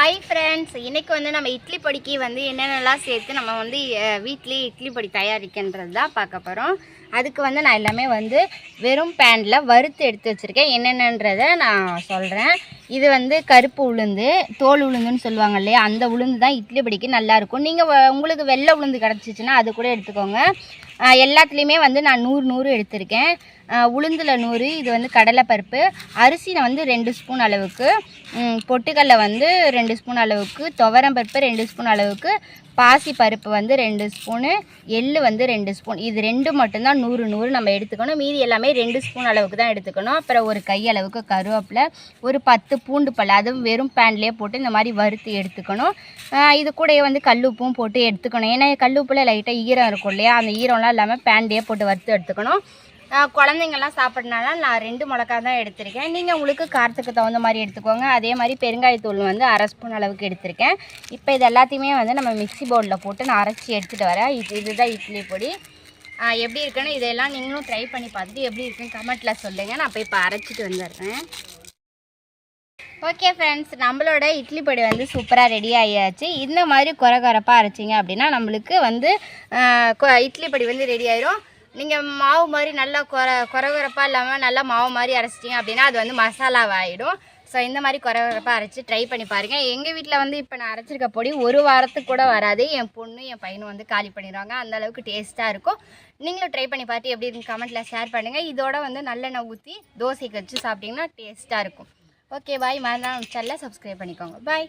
Hi friends இன்றைக்கி வந்து நம்ம இட்லி பொடிக்கு வந்து என்னென்னலாம் சேர்த்து நம்ம வந்து அஹ், இட்லி பொடி தயாரிக்கின்றது தான் பார்க்க போகிறோம் அதுக்கு வந்து நான் எல்லாமே வந்து வெறும் பேனில் வறுத்து எடுத்து வச்சுருக்கேன். என்னென்னன்றதை நான் சொல்கிறேன் இது வந்து கருப்பு உளுந்து தோல் உளுந்துன்னு சொல்லுவாங்க இல்லையா? அந்த உளுந்து தான் இட்லி பிடிக்க நல்லாயிருக்கும் நீங்கள் உங்களுக்கு வெள்ளை உளுந்து கிடச்சிச்சின்னா அது கூட எடுத்துக்கோங்க. எல்லாத்துலேயுமே வந்து நான் நூறு நூறு எடுத்திருக்கேன். உளுந்தில் நூறு இது வந்து கடலைப்பருப்பு. அரிசியில் வந்து ரெண்டு ஸ்பூன் அளவுக்கு ம், பொட்டுக்கடலை வந்து ரெண்டு ஸ்பூன் அளவுக்கு துவரம் பருப்பு ரெண்டு ஸ்பூன் அளவுக்கு பாசி பருப்பு வந்து ரெண்டு ஸ்பூனு எள்ளு வந்து ரெண்டு ஸ்பூன். இது ரெண்டு மட்டும்தான் நூறு நூறு நம்ம எடுத்துக்கணும். மீதி எல்லாமே ரெண்டு ஸ்பூன் அளவுக்கு தான் எடுத்துக்கணும். அப்புறம் ஒரு கை அளவுக்கு கருவேப்பிலை ஒரு பத்து பூண்டு பல் அதுவும் வெறும் பேன்லேயே போட்டு இந்த மாதிரி வறுத்து எடுத்துக்கணும். இது கூடயே வந்து கல்லுப்பும் போட்டு எடுத்துக்கணும். ஏன்னா கல்லுப்பில் லைட்டாக ஈரம் இருக்கும் இல்லையா? அந்த ஈரம்லாம் இல்லாமல் பேன்லேயே போட்டு வறுத்து எடுத்துக்கணும். குழந்தைங்கள்லாம் குழந்தைங்கெல்லாம் நான் ரெண்டு மிளகா தான் எடுத்திருக்கேன். நீங்கள் உங்களுக்கு காரத்துக்கு தகுந்த மாதிரி எடுத்துக்கோங்க. அதே மாதிரி பெருங்காயத்தூள் வந்து அரை ஸ்பூன் அளவுக்கு எடுத்திருக்கேன். இப்போ இது எல்லாத்தையுமே வந்து நம்ம மிக்ஸி பவுலில் போட்டு நான் அரைச்சி எடுத்துகிட்டு வரேன். இது இதுதான் இட்லி பொடி. எப்படி இருக்குன்னு இதெல்லாம் நீங்களும் ட்ரை பண்ணி பார்த்துட்டு எப்படி இருக்குன்னு கமெண்ட்டில் சொல்லுங்கள் நான் போய் இப்போ அரைச்சிட்டு வந்துடுறேன். ஓகே ஃப்ரெண்ட்ஸ் நம்மளோட இட்லி பொடி வந்து சூப்பராக ரெடி ஆகியாச்சு இந்த மாதிரி குறை குறைப்பாக அரைச்சிங்க அப்படின்னா நம்மளுக்கு வந்து கொ- இட்லி பொடி வந்து ரெடி ஆயிரும். நீங்கள் மாவு மாதிரி நல்லா குறை குறை குறைப்பாக இல்லாமல் நல்லா மாவு மாதிரி அரைச்சிட்டிங்க அப்படின்னா அது வந்து மசாலாவாகிடும் ஸோ இந்த மாதிரி குறை குறைப்பாக அரைச்சி ட்ரை பண்ணி பாருங்கள் எங்கள் வீட்டில் வந்து இப்போ நான் அரைச்சிருக்க பொடி ஒரு வாரத்துக்கு கூட வராது. என் பொண்ணு என் பையனும் வந்து காலி பண்ணிடுவாங்க. அந்த அளவுக்கு டேஸ்ட்டாக இருக்கும். நீங்களும் ட்ரை பண்ணி பார்த்து எப்படி இருக்குன்னு கமெண்ட்டில் ஷேர் பண்ணுங்கள் இதோட வந்து நல்லெண்ணெய் ஊற்றி தோசைக்கு வச்சு சாப்பிட்டிங்கன்னா டேஸ்ட்டாக இருக்கும். Okay bye. மறந்தாலும் சேனலை சப்ஸ்கிரைப் பண்ணிக்கோங்க. பாய்.